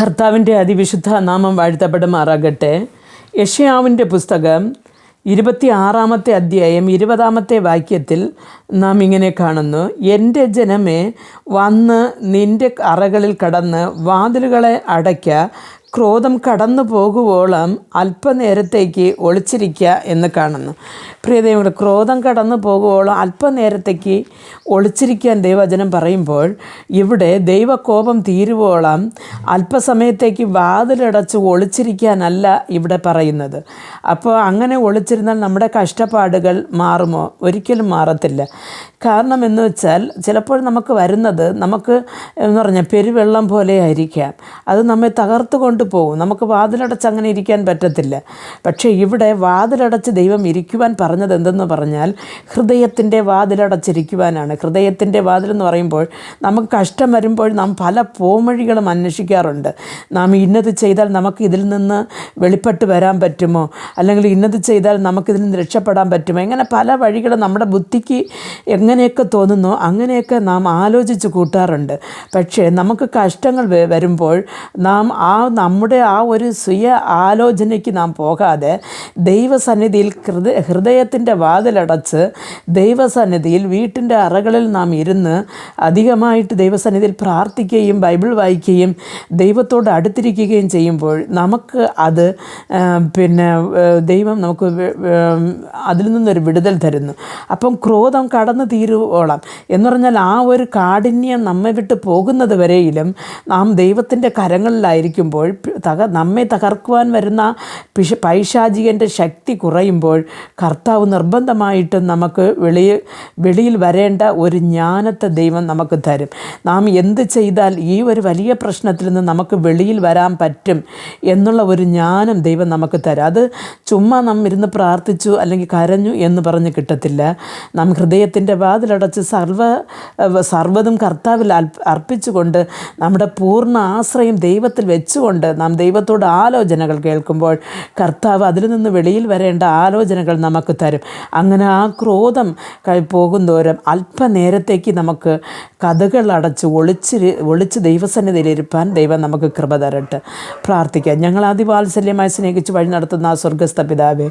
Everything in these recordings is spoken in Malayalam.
കർത്താവിന്റെ അതിവിശുദ്ധ നാമം വാഴ്ത്തപ്പെടുമാറാകട്ടെ. യഷ്യാവിന്റെ പുസ്തകം ഇരുപത്തി ആറാമത്തെ അധ്യായം ഇരുപതാമത്തെ വാക്യത്തിൽ നാം ഇങ്ങനെ കാണുന്നു. എന്റെ ജനമേ വന്ന് നിന്റെ അറകളിൽ കടന്ന് വാതിലുകളെ അടയ്ക്ക ക്രോധം കടന്നു പോകുവോളം അല്പനേരത്തേക്ക് ഒളിച്ചിരിക്കുക എന്ന് കാണുന്നു. പ്രിയദൈവങ്ങളുടെ ക്രോധം കടന്നു പോകുവോളം അല്പനേരത്തേക്ക് ഒളിച്ചിരിക്കാൻ ദൈവവചനം പറയുമ്പോൾ ഇവിടെ ദൈവകോപം തീരുവോളം അല്പസമയത്തേക്ക് വാതിലടച്ച് ഒളിച്ചിരിക്കാനല്ല ഇവിടെ പറയുന്നത്. അപ്പോൾ അങ്ങനെ ഒളിച്ചിരുന്നാൽ നമ്മുടെ കഷ്ടപ്പാടുകൾ മാറുമോ? ഒരിക്കലും മാറത്തില്ല. കാരണം എന്ന് വെച്ചാൽ ചിലപ്പോൾ നമുക്ക് വരുന്നത് നമുക്ക് എന്ന് പറഞ്ഞാൽ പെരുവെള്ളം പോലെ ആയിരിക്കാം. അത് നമ്മെ തകർത്ത് കൊണ്ടുപോകും നമുക്ക് വാതിലടച്ച് അങ്ങനെ ഇരിക്കാൻ പറ്റത്തില്ല. പക്ഷേ ഇവിടെ വാതിലടച്ച് ദൈവം ഇരിക്കുവാൻ പറഞ്ഞത് എന്തെന്ന് പറഞ്ഞാൽ ഹൃദയത്തിന്റെ വാതിലടച്ചിരിക്കുവാനാണ്. ഹൃദയത്തിന്റെ വാതിലെന്ന് പറയുമ്പോൾ നമുക്ക് കഷ്ടം വരുമ്പോൾ നാം പല പോംവഴികളും അന്വേഷിക്കാറുണ്ട്. നാം ഇന്നത് ചെയ്താൽ നമുക്ക് ഇതിൽ നിന്ന് വെളിപ്പെട്ട് വരാൻ പറ്റുമോ? അല്ലെങ്കിൽ ഇന്നത് ചെയ്താൽ നമുക്കിതിൽ നിന്ന് രക്ഷപ്പെടാൻ പറ്റുമോ? ഇങ്ങനെ പല വഴികളും നമ്മുടെ ബുദ്ധിക്ക് എങ്ങനെയൊക്കെ തോന്നുന്നു അങ്ങനെയൊക്കെ നാം ആലോചിച്ച് കൂട്ടാറുണ്ട്. പക്ഷേ നമുക്ക് കഷ്ടങ്ങൾ വരുമ്പോൾ നാം ആ നമ്മുടെ ആ ഒരു സ്വയ ആലോചനയ്ക്ക് നാം പോകാതെ ദൈവസന്നിധിയിൽ ഹൃദയ ഹൃദയത്തിന്റെ വാതിലടച്ച് ദൈവസന്നിധിയിൽ വീട്ടിന്റെ അറകളിൽ നാം ഇരുന്ന് അധികമായിട്ട് ദൈവസന്നിധിയിൽ പ്രാർത്ഥിക്കുകയും ബൈബിൾ വായിക്കുകയും ദൈവത്തോട് അടുത്തിരിക്കുകയും ചെയ്യുമ്പോൾ നമുക്ക് അത് പിന്നെ ദൈവം നമുക്ക് അതിൽ നിന്നൊരു വിടുതൽ തരുന്നു. അപ്പം ക്രോധം കടന്നു തീരുവോളം. എന്ന് പറഞ്ഞാൽ ആ ഒരു കാഠിന്യം നമ്മെ വിട്ട് പോകുന്നത് വരെയിലും നാം ദൈവത്തിന്റെ കരങ്ങളിലായിരിക്കുമ്പോൾ grip തക നമ്മെ തകർക്കുവാൻ വരുന്ന പിശ പൈശാചികന്റെ ശക്തി കുറയുമ്പോൾ കർത്താവ് നിർബന്ധമായിട്ടും നമുക്ക് വെളിയിൽ വെളിയിൽ വരേണ്ട ഒരു ജ്ഞാനത്തെ ദൈവം നമുക്ക് തരും. നാം എന്ത് ചെയ്താൽ ഈ ഒരു വലിയ പ്രശ്നത്തിൽ നിന്ന് നമുക്ക് വെളിയിൽ വരാൻ പറ്റും എന്നുള്ള ഒരു ജ്ഞാനം ദൈവം നമുക്ക് തരും. അത് ചുമ്മാ നാം ഇരുന്ന് പ്രാർത്ഥിച്ചു അല്ലെങ്കിൽ കരഞ്ഞു എന്ന് പറഞ്ഞ് കിട്ടത്തില്ല. നാം ഹൃദയത്തിന്റെ വാതിലടച്ച് സർവ സർവതും കർത്താവിൽ അർപ്പിച്ചുകൊണ്ട് നമ്മുടെ പൂർണ ആശ്രയം ദൈവത്തിൽ വെച്ചുകൊണ്ട് നാം ദൈവത്തോട് ആലോചനകൾ കേൾക്കുമ്പോൾ കർത്താവ് അതിൽ നിന്ന് വെളിയിൽ വരേണ്ട ആലോചനകൾ നമുക്ക് തരും. അങ്ങനെ ആ ക്രോധം പോകും പോകുന്തോറും അല്പനേരത്തേക്ക് നമുക്ക് കഥകൾ അടച്ച് ഒളിച്ച് ഒളിച്ച് ദൈവസന്നിധിയിലിരുപ്പാൻ ദൈവം നമുക്ക് കൃപ തരട്ടെ. പ്രാർത്ഥിക്കാം. ഞങ്ങൾ അതിവാത്സല്യമായി സ്നേഹിച്ച് വഴി നടത്തുന്ന ആ സ്വർഗസ്ഥ പിതാവെ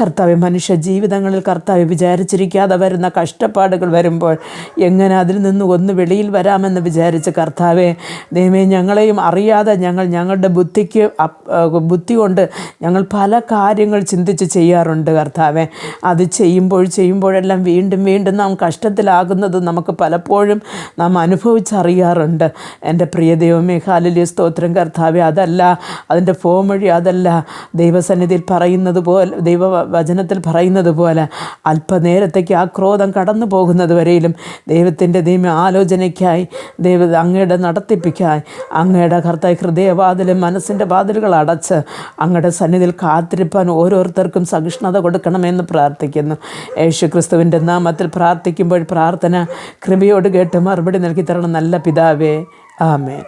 കർത്താവ് മനുഷ്യ ജീവിതങ്ങളിൽ കർത്താവ് വിചാരിച്ചിരിക്കാതെ വരുന്ന കഷ്ടപ്പാടുകൾ വരുമ്പോൾ എങ്ങനെ അതിൽ നിന്ന് ഒന്ന് വെളിയിൽ വരാമെന്ന് വിചാരിച്ച് കർത്താവെ ദൈവമേ ഞങ്ങളെയും അറിയാതെ ഞങ്ങൾ ഞങ്ങളുടെ ബുദ്ധിക്ക് ബുദ്ധി കൊണ്ട് ഞങ്ങൾ പല കാര്യങ്ങൾ ചിന്തിച്ച് ചെയ്യാറുണ്ട് കർത്താവെ. അത് ചെയ്യുമ്പോൾ ചെയ്യുമ്പോഴെല്ലാം വീണ്ടും വീണ്ടും നാം കഷ്ടത്തിലാകുന്നത് നമുക്ക് പലപ്പോഴും നാം അനുഭവിച്ചറിയാറുണ്ട്. എന്റെ പ്രിയ ദൈവമേ ഹാലിലിയ സ്തോത്രം കർത്താവെ. അതല്ല അതിന്റെ ഫോം അതല്ല. ദൈവസന്നിധിയിൽ പറയുന്നത് പോലെ ദൈവ വചനത്തിൽ പറയുന്നത് പോലെ അല്പനേരത്തേക്ക് ആ ക്രോധം കടന്നു പോകുന്നത് വരെയിലും ദൈവത്തിന്റെ ദൈവ ആലോചനയ്ക്കായി ദൈവ അങ്ങയുടെ നടത്തിപ്പിക്കായി അങ്ങയുടെ കർത്താവ് ഹൃദയവാതിലും മനസ്സിന്റെ വാതിലുകൾ അടച്ച് അങ്ങയുടെ സന്നിധിയിൽ കാത്തിരിപ്പാൻ ഓരോരുത്തർക്കും സഹിഷ്ണുത കൊടുക്കണമെന്ന് പ്രാർത്ഥിക്കുന്നു. യേശു ക്രിസ്തുവിന്റെ നാമത്തിൽ പ്രാർത്ഥിക്കുമ്പോൾ പ്രാർത്ഥന കൃപയോട് കേട്ട് മറുപടി നൽകി തരണം നല്ല പിതാവേ. ആമേൻ.